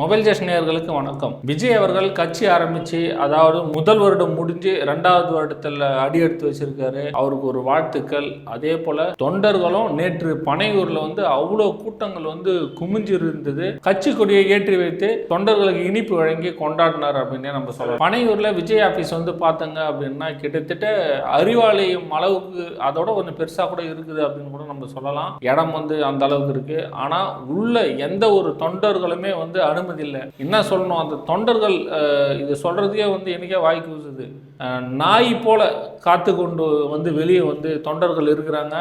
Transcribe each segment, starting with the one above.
Mobile ஜெஷ் நேயர்களுக்கு வணக்கம். விஜய் அவர்கள் கட்சி ஆரம்பிச்சு அதாவது முதல் வருடம் முடிஞ்சு ரெண்டாவது வருடத்துல அடி எடுத்து வச்சிருக்காரு. அவருக்கு ஒரு வாழ்த்துக்கள். அதே போல தொண்டர்களும் நேற்று பனையூர்ல வந்து அவ்வளோ கூட்டங்கள் வந்து குமிஞ்சு இருந்தது. கட்சி கொடியை ஏற்றி வைத்து தொண்டர்களுக்கு இனிப்பு வழங்கி கொண்டாடினார் அப்படின்னே நம்ம சொல்லலாம். பனையூர்ல விஜய் ஆபீஸ் வந்து பார்த்தங்க அப்படின்னா கிட்டத்தட்ட அறிவாலயம் அளவுக்கு அதோட கொஞ்சம் பெருசா கூட இருக்குது அப்படின்னு கூட நம்ம சொல்லலாம். இடம் வந்து அந்த அளவுக்கு இருக்கு. ஆனா உள்ள எந்த ஒரு தொண்டர்களுமே வந்து அனுமதி இல்லை என்ன சொல்லணும்? அந்த தொண்டர்கள் இது சொல்றதுக்கே வந்து எனக்கே வாய்க்கு ஊசுது நாய் போல காத்து கொண்டு வந்து வெளியே வந்து தொண்டர்கள் இருக்கிறாங்க.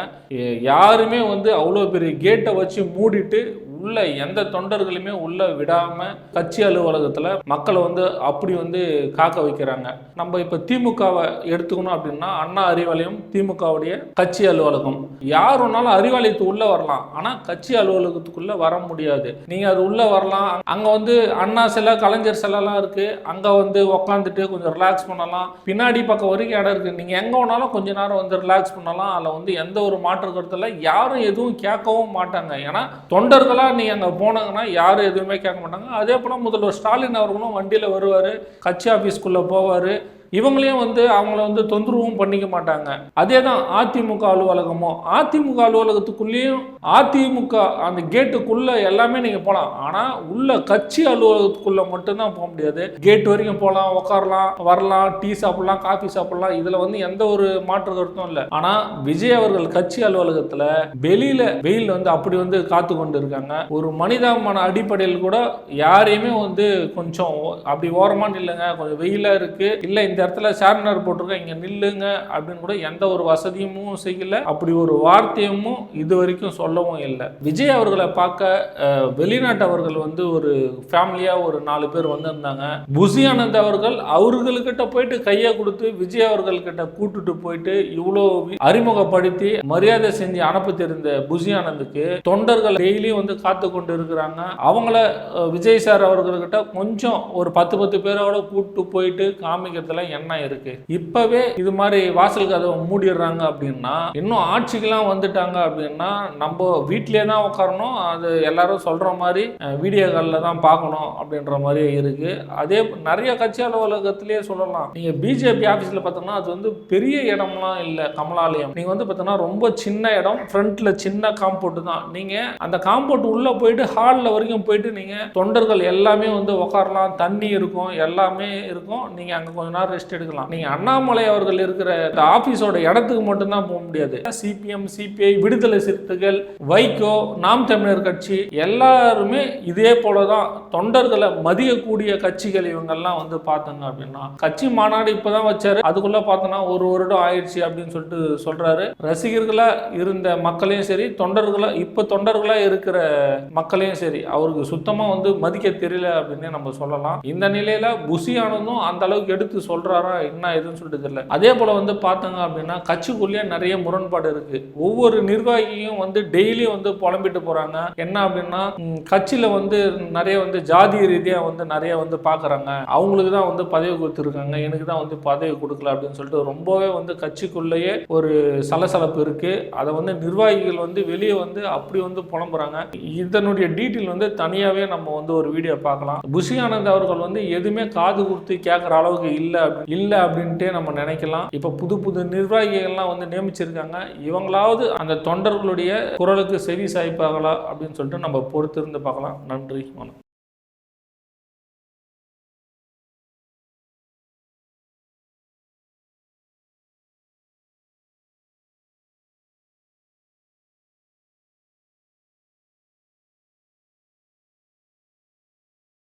யாருமே வந்து அவ்வளோ பெரிய கேட்டை வச்சு மூடிட்டு உள்ள எந்த தொண்டர்களுமே உள்ள விடாம கட்சி அலுவலகத்துல மக்களை வந்து அப்படி வந்து காக்க வைக்கிறாங்க. நம்ம இப்ப திமுகவை எடுத்துக்கணும் அப்படின்னா அண்ணா அறிவாலயம் திமுகவுடைய கட்சி அலுவலகம். யார் வேணாலும் அறிவாலயத்து உள்ள வரலாம். ஆனா கட்சி அலுவலகத்துக்குள்ள வர முடியாது. நீங்க அது உள்ள வரலாம். அங்க வந்து அண்ணா சிலை கலைஞர் சிலைலாம் இருக்கு. அங்க வந்து உக்காந்துட்டு கொஞ்சம் ரிலாக்ஸ் பண்ணலாம். பின்னாடி பக்கம் வரைக்கும் இடம் இருக்கு. நீங்க எங்க வேணாலும் கொஞ்ச நேரம் வந்து ரிலாக்ஸ் பண்ணலாம். அதுல வந்து எந்த ஒரு மாற்று கருத்துல யாரும் எதுவும் கேட்கவும் மாட்டாங்க. ஏன்னா தொண்டர்களா நீங்கள் போனாங்கன்னா யாரும் எதுவுமே கேட்க மாட்டாங்க. அதே போல் முதல்வர் ஸ்டாலின் அவர்களும் வண்டியில் வருவார். கட்சி ஆஃபீஸ்க்குள்ளே போவார். இவங்களையும் வந்து அவங்கள வந்து தொந்தரவும் பண்ணிக்க மாட்டாங்க. அதே தான் அதிமுக அலுவலகமோ அதிமுக அலுவலகத்துக்குள்ளேயும் அதிமுக அந்த கேட்டுக்குள்ள எல்லாமே நீங்க போகலாம் ஆனா உள்ள கட்சி அலுவலகத்துக்குள்ள மட்டும்தான் போக முடியாது. கேட் வரைக்கும் போகலாம் உட்காரலாம் வரலாம் டீ சாப்பிடலாம் காஃபி சாப்பிடலாம். இதுல வந்து எந்த ஒரு மாற்று கருத்தும் இல்லை. ஆனா விஜய் அவர்கள் கட்சி அலுவலகத்துல வெளியில வெயில் வந்து அப்படி வந்து காத்து கொண்டு இருக்காங்க ஒரு மனிதாபிமான அடிப்படையில் கூட யாரையுமே வந்து கொஞ்சம் அப்படி ஓரமா இல்லைங்க கொஞ்சம் வெயிலா இருக்கு. இல்ல இந்த இடத்துல சேர்னர் போட்டிருக்கேன் இங்கே நில்லுங்க அப்படின்னு கூட எந்த ஒரு வசதியும் செய்யல. அப்படி ஒரு வார்த்தையும் இது வரைக்கும் சொல்லவும் இல்லை. விஜய் அவர்களை பார்க்க வெளிநாட்டவர்கள் வந்து ஒரு ஃபேமிலியாக ஒரு நாலு பேர் வந்திருந்தாங்க. புசி ஆனந்த் அவர்கள் அவர்களுக்கிட்ட போயிட்டு கையை கொடுத்து விஜய் அவர்கள் கிட்ட கூட்டுட்டு போயிட்டு இவ்வளோ அறிமுகப்படுத்தி மரியாதை செஞ்சு அனுப்ப தெரிந்த புசி ஆனந்துக்கு தொண்டர்கள் டெய்லியும் வந்து காத்து கொண்டு இருக்கிறாங்க அவங்கள விஜய் சார் அவர்கள்கிட்ட கொஞ்சம் ஒரு பத்து பத்து பேரோட கூட்டு போயிட்டு காமிக்கிறதுலாம் எண்ணம் இருக்கு. இப்பவே இது மாதிரி வாசல் கதவை மூடிடுறாங்க அப்படின்னா இன்னும் ஆட்சிக்கெல்லாம் வந்துட்டாங்க அப்படின்னா நம்ம வீட்டிலே தான் உட்காரணும். அது எல்லாரும் சொல்ற மாதிரி வீடியோ காலில் தான் பார்க்கணும் அப்படின்ற மாதிரி இருக்கு. அதே நிறைய கட்சி அலுவலகத்திலேயே சொல்லலாம். நீங்க பிஜேபி ஆஃபீஸில் பார்த்தோம்னா அது வந்து பெரிய இடம்லாம் இல்லை கமலாலயம். நீங்க வந்து பார்த்தோம்னா ரொம்ப சின்ன இடம் ஃப்ரண்ட்ல சின்ன காம்பவுண்ட் தான். நீங்க அந்த காம்பவுண்ட் உள்ள போயிட்டு ஹாலில் வரைக்கும் போயிட்டு நீங்க தொண்டர்கள் எல்லாமே வந்து உட்காரலாம். தண்ணி இருக்கும் எல்லாமே இருக்கும். நீங்க அங்க கொஞ்ச நேரம் ரெஸ்ட் எடுக்கலாம். நீங்க அண்ணாமலை அவர்கள் இருக்கிற இந்த ஆபீஸோட இடத்துக்கு மட்டும்தான் போக முடியாது. சிபிஎம் சிபிஐ விடுதலை சிறுத்தைகள் வைகோ நாம் தமிழர் கட்சி எல்லாருமே இதே போலதான் தொண்டர்களை மதியக்கூடிய கட்சிகள் இவங்கெல்லாம் வந்து பார்த்தாங்க அப்படின்னா கட்சி மாநாடு இப்பதான் வச்சாரு. அதுக்குள்ள பார்த்தோன்னா ஒரு வருடம் ஆயிடுச்சு அப்படின்னு சொல்லிட்டு சொல்றாரு. ரசிகர்களா இருந்த மக்களையும் சரி தொண்டர்களா இப்ப தொண்டர்களா இருக்கிற மக்களையும் சரி அவருக்கு சுத்தமா வந்து மதிக்க தெரியல அப்படின்னே நம்ம சொல்லலாம். இந்த நிலையில புசி ஆனந்தும் அந்த அளவுக்கு எடுத்து சொல்றாரா என்ன எதுன்னு சொல்லிட்டு தெரியல. அதே போல வந்து பார்த்தாங்க அப்படின்னா கட்சிக்குள்ளேயே நிறைய முரண்பாடு இருக்கு. ஒவ்வொரு நிர்வாகியும் வந்து டெய்லி வந்து புலம்பிட்டு போறாங்க. என்ன அப்படின்னா கட்சியில் கட்சியில வந்து நிறைய வந்து ஜாதி ரீதியா வந்து நிறைய வந்து பாக்குறாங்க. அவங்களுக்கு தான் வந்து பதவி கொடுத்துருக்காங்க. எனக்கு தான் வந்து பதவி கொடுக்கல அப்படின்னு சொல்லிட்டு ரொம்பவே வந்து கட்சிக்குள்ளேயே ஒரு சலசலப்பு இருக்கு. அதை வந்து நிர்வாகிகள் வந்து வெளியே வந்து அப்படி வந்து புலம்புறாங்க. இதனுடைய டீட்டெயில் வந்து தனியாவே நம்ம வந்து ஒரு வீடியோ பார்க்கலாம். புஷி ஆனந்த் அவர்கள் வந்து எதுவுமே காது கொடுத்து கேட்குற அளவுக்கு இல்லை இல்லை அப்படின்ட்டே நம்ம நினைக்கலாம். இப்போ புது புது நிர்வாகிகள்லாம் வந்து நியமிச்சிருக்காங்க. இவங்களாவது அந்த தொண்டர்களுடைய குரலுக்கு செவி சாய்ப்பாகலாம் அப்படின்னு சொல்லிட்டு நம்ம பொறுத்திருந்து பார்க்கலாம். நன்றி வணக்கம்.